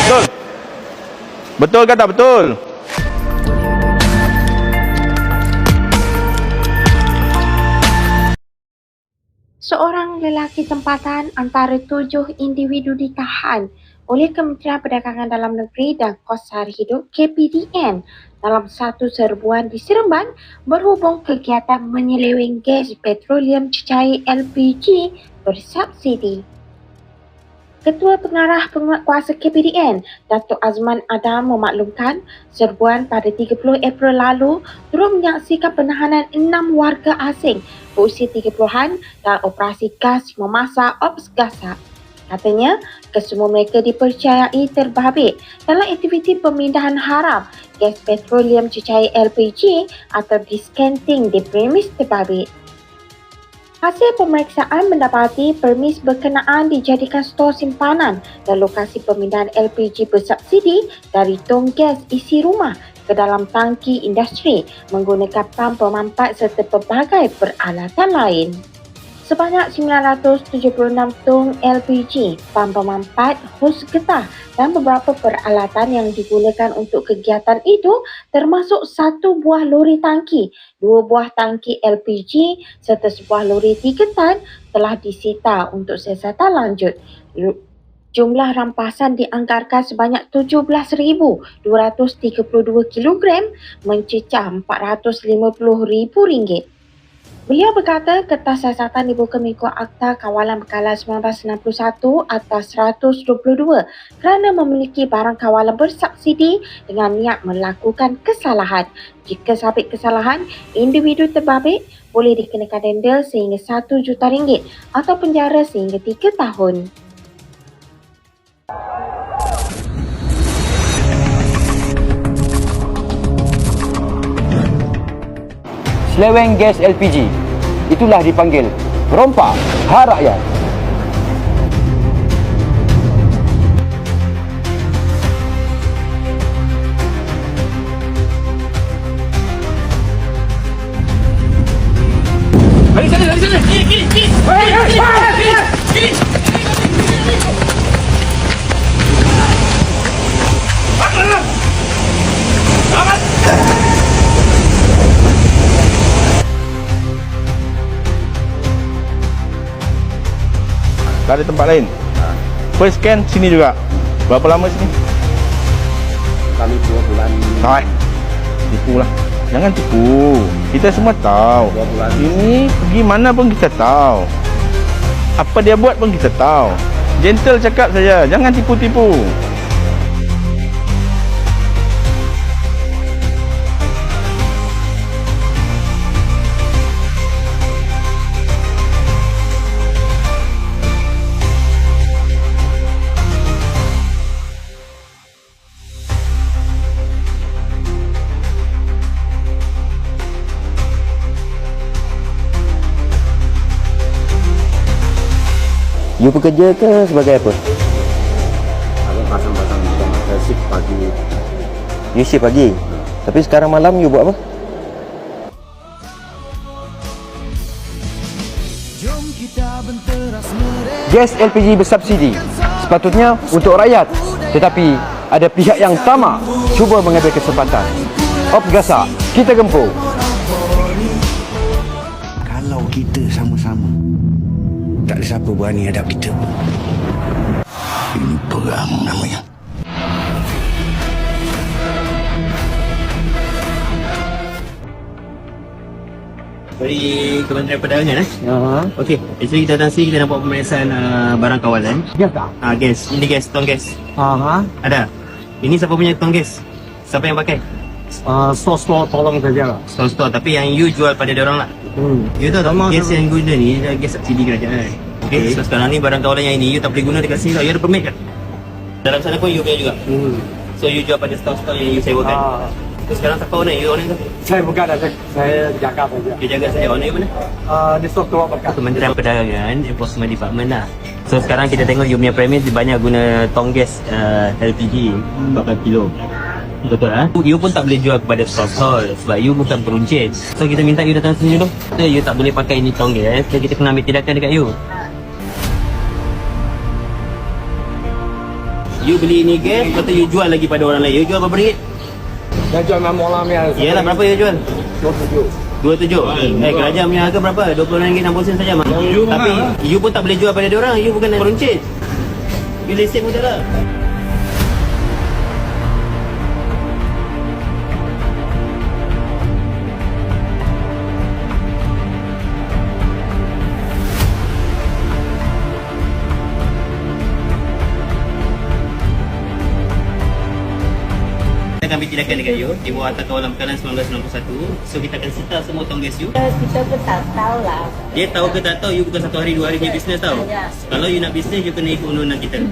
Betul. Betul kata betul. Seorang lelaki tempatan antara tujuh individu ditahan oleh Kementerian Perdagangan Dalam Negeri dan Kos Sara Hidup KPDN dalam satu serbuan di Seremban berhubung kegiatan menyeleweng gas petroleum cecair LPG bersubsidi. Ketua Pengarah Penguatkuasa KPDN, Datuk Azman Adam memaklumkan serbuan pada 30 April lalu turut menyaksikan penahanan enam warga asing berusia 30-an dalam operasi gas memasak Ops Gasak. Katanya, kesemua mereka dipercayai terbabit dalam aktiviti pemindahan haram gas petroleum cecair LPG atau discanting di premis terbabit. Hasil pemeriksaan mendapati permis berkenaan dijadikan stor simpanan dan lokasi pemindahan LPG bersubsidi dari tong gas isi rumah ke dalam tangki industri menggunakan pam pemampat serta pelbagai peralatan lain. Sebanyak 976 tong LPG, pam pemampat, hos getah dan beberapa peralatan yang digunakan untuk kegiatan itu termasuk satu buah lori tangki, dua buah tangki LPG serta sebuah lori tiga tan telah disita untuk siasatan lanjut. Jumlah rampasan dianggarkan sebanyak 17,232 kilogram mencecah RM450,000. Beliau berkata kertas siasatan dibuka mengikut Akta Kawalan Bekalan 1961 atas 122 kerana memiliki barang kawalan bersubsidi dengan niat melakukan kesalahan. Jika sabit kesalahan, individu terbabit boleh dikenakan denda sehingga 1 juta ringgit atau penjara sehingga 3 tahun. Seleweng gas LPG. Itulah dipanggil rompak hak rakyat. Tak ada tempat lain. First scan sini juga. Berapa lama sini? kami dua bulan Tak. Tipu lah. Jangan tipu. Kita semua tahu. dua bulan Ini pergi mana pun kita tahu. Apa dia buat pun kita tahu. Gentle cakap saja. Jangan tipu-tipu. You bekerja ke sebagai apa? aku pasang-pasang tomat shift pagi You shift pagi. Tapi sekarang malam you buat apa? Gas LPG bersubsidi. Sepatutnya untuk rakyat. Tetapi ada pihak yang tamak cuba mengambil kesempatan. Op gasak, kita gempur. Kalau kita sama-sama siapa berani hadap kita Ini perang namanya dari Kementerian Perdagangan eh. Ya. Okey, actually kita datang sini kita nak buat pemeriksaan uh, barang kawalan. Gas tak? Ah gas, ini gas, tong gas. Aha. Ada. Ini siapa punya tong gas? Siapa yang pakai? Uh, sos-sos tolong saja. Store-store tapi yang you jual pada dia orang lah. Hmm. You tahu tak gas yang guna ni gas subsidi kerajaan. Okey, so sekarang ni barang kawalan yang ini you tak boleh guna dekat sini tau. You ada permit kan? Dalam sana pun you punya juga. Hmm. So you jual pada store-store yang you sewakan. Ah, So sekarang siapa owner? You owner tu? saya bukan ada saya jaga saja. You jaga saya owner you mana? Uh, di sos tua bekas. Kementerian Perdagangan Enforcement Department lah So sekarang kita tengok you punya premis banyak guna tong gas uh, LPG 14 kilo Betul ah? You pun tak boleh jual kepada stall-stall sebab you bukan peruncit. So kita minta you datang sini dulu. So, you tak boleh pakai ini tong gas. So kita kena ambil tindakan dekat you. You beli ini gas, lepas tu you jual lagi pada orang lain. You jual berapa ringgit? Dah jual memang orang yang Yalah, berapa you jual? 27 Eh kerajaan punya harga berapa? RM26.60 saja mak. Tapi you pun tak boleh jual pada dia orang. You bukan peruncit. You lesen pun tak lah. Ambil tindakan dekat you. Di bawah atas kawalan pekanan 1991 So kita akan sita semua tong gas you. Kita pun tak tahu lah. Dia tahu ke tak tahu you bukan satu hari dua hari punya bisnes tau. Ya. Kalau you nak bisnes you kena ikut undang-undang kita